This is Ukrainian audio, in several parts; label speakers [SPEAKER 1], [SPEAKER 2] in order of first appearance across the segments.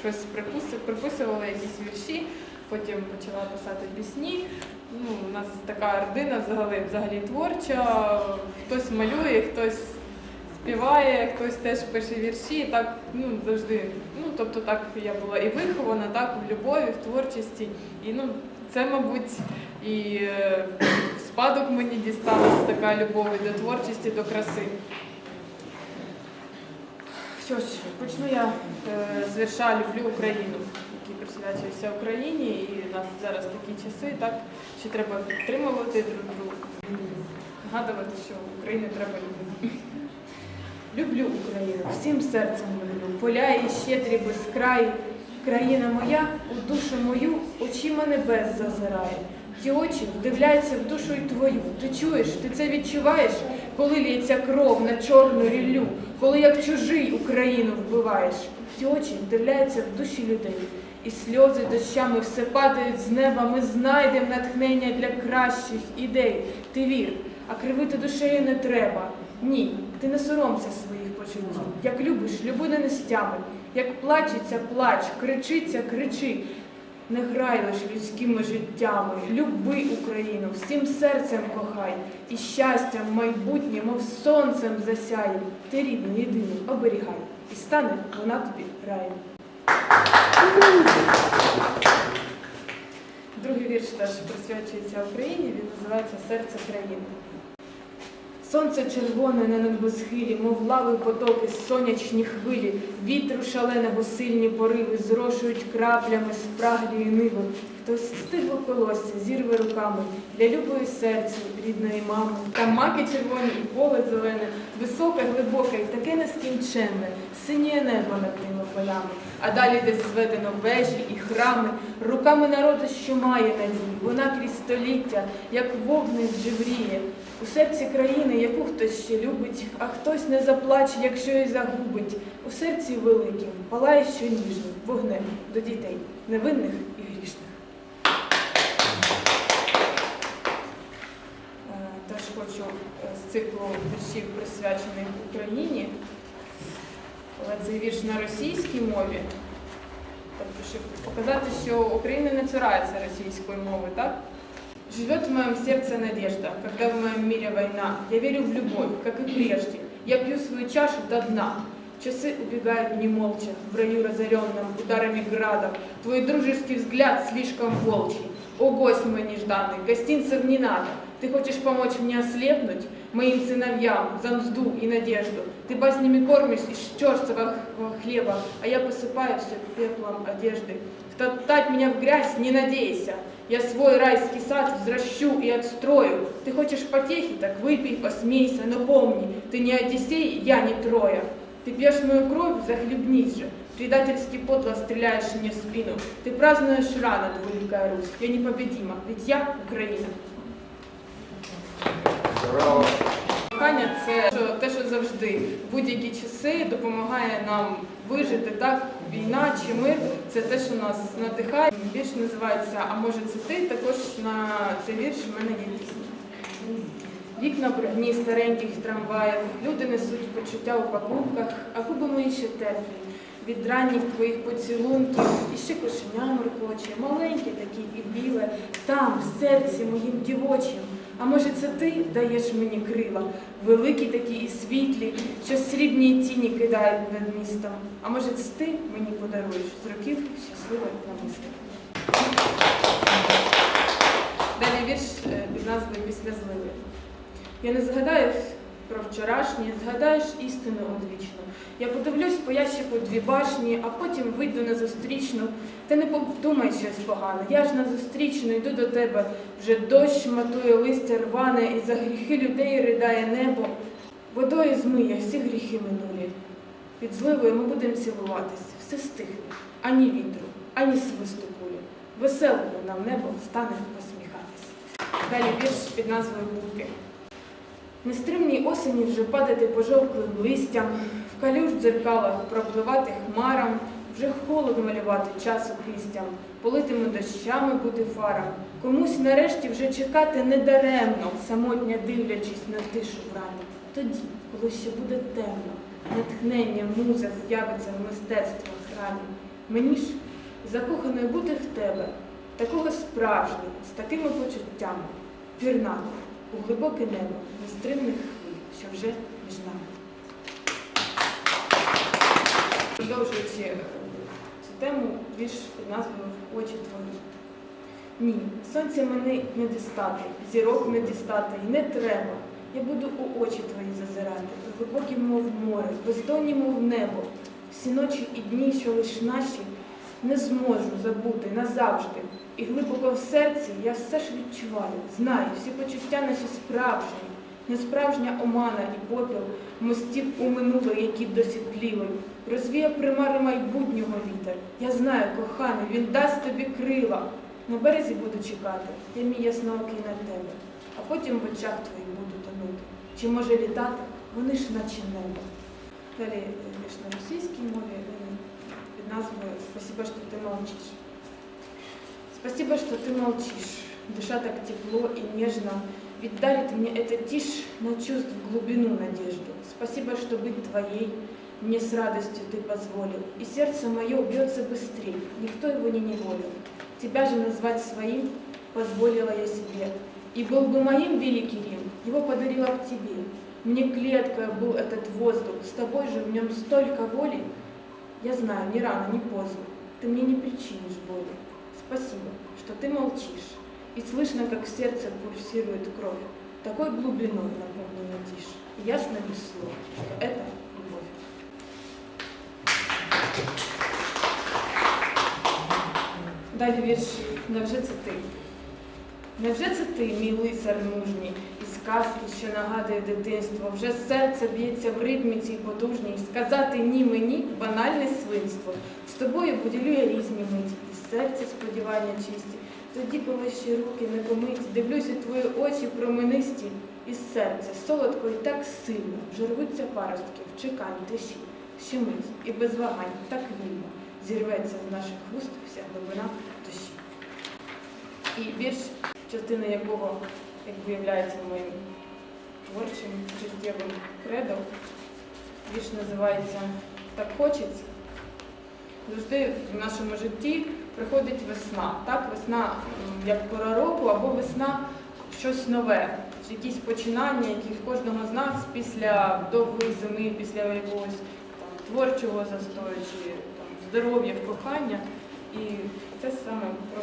[SPEAKER 1] щось приписи- приписувала, якісь вірші, потім почала писати пісні. Ну, у нас така родина взагалі, взагалі творча, хтось малює, хтось співає, хтось теж пише вірші. І так ну, завжди. Ну, тобто так я була і вихована, так, в любові, в творчості. І ну, це, мабуть, і е, в спадок мені дісталася така любов і до творчості, до краси. Що ж, почну я е, з вірша Люблю Україну, який присвячується Україні, і у нас зараз такі часи, так, що треба підтримувати друг друга, нагадувати, що Україну треба любити. Люблю Україну, всім серцем люблю, поля і щедрі безкрай. Країна моя у душу мою очима небес зазирає. Ті очі вдивляються в душу й твою. Ти чуєш, ти це відчуваєш, коли лється кров на чорну ріллю, коли як чужий Україну вбиваєш. Ті очі вдивляються в душі людей. І сльози дощами все падають з неба. Ми знайдемо натхнення для кращих ідей. Ти вір, а кривити душею не треба. Ні, ти не соромся своїх почуттів. Як любиш, люби не нестями. Як плачеться, плач, кричиться, кричи. Не грай лиш людськими життями, люби Україну, всім серцем кохай, і щастям майбутнє, мов сонцем засяє. Ти рідну, єдину оберігай, і стане вона тобі раєм. Другий вірш теж присвячується Україні, він називається Серце країни. Сонце червоне на небосхилі, мов лави потоки, сонячні хвилі, вітру шаленого сильні пориви зрошують краплями спраглі ниви. Хтось стигло колосся, зірве руками для любої серцю рідної мами. Там маки червоні і поле зелене, високе, глибоке і таке нескінченне, синє небо над тими полями. А далі десь зведено вежі і храми, руками народу, що має надію. Вона крізь століття, як вогник жевріє. У серці країни, яку хтось ще любить, а хтось не заплаче, якщо і загубить. У серці великим палає що ніжним вогнем до дітей, невинних і грішних. Е, Теж хочу е, з циклу віршів, присвячених Україні. Але цей вірш на російській мові. Тобто, щоб показати, що Україна не цурається російської мови, так? Живет в моем сердце надежда, когда в моем мире война. Я верю в любовь, как и прежде. Я пью свою чашу до дна. Часы убегают не молча, в раю разоренном ударами града. Твой дружеский взгляд слишком волчий. О, гость мой нежданный, гостинцев не надо. Ты хочешь помочь мне ослепнуть, Моим сыновьям, за мзду и надежду. Ты баснями кормишь из черствого хлеба, а я посыпаю все пеплом одежды. Втоптать меня в грязь не надейся. Я свой райский сад взращу и отстрою. Ты хочешь потехи, так выпей, посмейся, но помни, ты не Одиссей, я не Троя. Ты пьешь мою кровь, захлебнись же. Предательски подло стреляешь мне в спину. Ты празднуешь рано, Великая Русь. Я непобедима, ведь я Украина.
[SPEAKER 2] Браво!
[SPEAKER 1] Кохання це те, що завжди в будь-які часи допомагає нам вижити. Так, війна чи мир це те, що нас надихає. Вірш називається А може це ти? Також на цей вірш в мене є пісня. Вікна брудні стареньких трамваїв, люди несуть почуття у пакунках, а губи мої ще теплі. Від ранніх твоїх поцілунків і ще кошеня моркоче, маленьке таке і біле, там, в серці моїм дівочим. А може це ти даєш мені крила, великі такі і світлі, що срібні тіні кидають над містом. А може це ти мені подаруєш з років щасливе намисто. Далі вірш е, під назвою Після зливи. Я не згадаю про вчорашнє, згадаєш істину одвічну. Я подивлюсь по ящику дві башні, а потім вийду на зустрічну. Ти не подумай щось погане. Я ж на зустрічну йду до тебе. Вже дощ матує листя рване, і за гріхи людей ридає небо. Водою змиє всі гріхи минулі. Під зливою ми будемо цілуватись, все стихне, ані вітру, ані свисту кулі. Веселою нам небо стане посміхатись. Далі вірш під назвою Будки. Нестримній осені вже падати пожовклим листям, в калюж дзеркалах пропливати хмарам, вже холод малювати часу кистям, политими дощами бути фарам. Комусь нарешті вже чекати недаремно, самотня дивлячись на тишу врани. Тоді, коли ще буде темно, натхнення муза з'явиться в мистецтвах ранні. Мені ж закоханою бути в тебе, такого справжнього, з такими почуттями, пірнати у глибоке небо нестримних хвиль, що вже між нами. Продовжуючи цю тему, вірш під назвою Очі твої. Ні, сонця мене не дістати, зірок не дістати, і не треба. Я буду у очі твої зазирати, глибокі, мов море, бездонні, мов небо. Всі ночі і дні, що лиш наші, не зможу забути назавжди. І глибоко в серці я все ж відчуваю, знаю, всі почуття наші справжні, не справжня омана і попіл, мостів у минуле, які досвітліли. Розвіє примари майбутнього вітер. Я знаю, коханий, він дасть тобі крила. На березі буду чекати, я мій ясноокий на тебе, а потім в очах твоїх буду тонути. Чи може літати? Вони ж наче небо. Далі е, на російській мові назвою Спасибо, що ти молчиш. Спасибо, что ты молчишь. Душа так тепло и нежно. Ведь дарит мне эта тишь на чувств глубину надежды. Спасибо, что быть твоей мне с радостью ты позволил. И сердце мое бьется быстрее, никто его не неволил. Тебя же назвать своим позволила я себе. И был бы моим великий Рим, его подарила к тебе. Мне клеткой был этот воздух, с тобой же в нем столько воли. Я знаю, ни рано, ни поздно, ты мне не причинишь боли. Спасибо, что ты молчишь, и слышно, как в сердце пульсирует кровь. Такой глубиной наполнена тишь, и ясно без слов, что это любовь. Далі вірш Невже це ти? Невже це ти, мій лицар мужній, із казки, що нагадує дитинство, вже серце б'ється в ритмі цій потужній, сказати ні мені банальне свинство. З тобою поділю я різні миті, і серця сподівання чисті. Тоді, коли ще руки не помиті, дивлюся твої очі променисті, і серце солодко і так сильно, вже рвуться паростки в чеканні тиші, ще мить і без вагань так вільно зірветься з наших вуст вся глибина душі. І вірш, частина якого, як виявляється, моїм творчим життєвим кредом, вірш називається Так хочеться. Завжди в нашому житті приходить весна. Так, весна як пора року, або весна щось нове, якісь починання, які в кожного з нас після довгої зими, після якогось там, творчого застою, чи там, здоров'я, кохання. І це саме про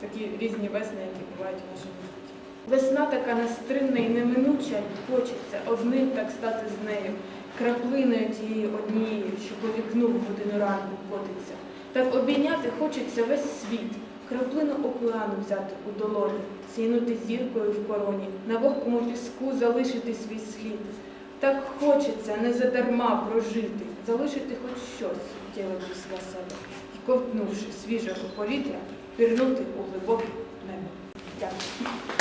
[SPEAKER 1] такі різні весни, які бувають в нашому житті. Весна така нестримна і неминуча, хочеться одним так стати з нею, краплиною тією однією, що по вікну в годину ранку котиться. Так обійняти хочеться весь світ, краплину океану взяти у долоні, сійнути зіркою в короні, на вогкому піску залишити свій слід. Так хочеться не задарма прожити, залишити хоч щось суттєве після себе і, ковтнувши свіжого повітря, пірнути у глибоке небо. Дякую.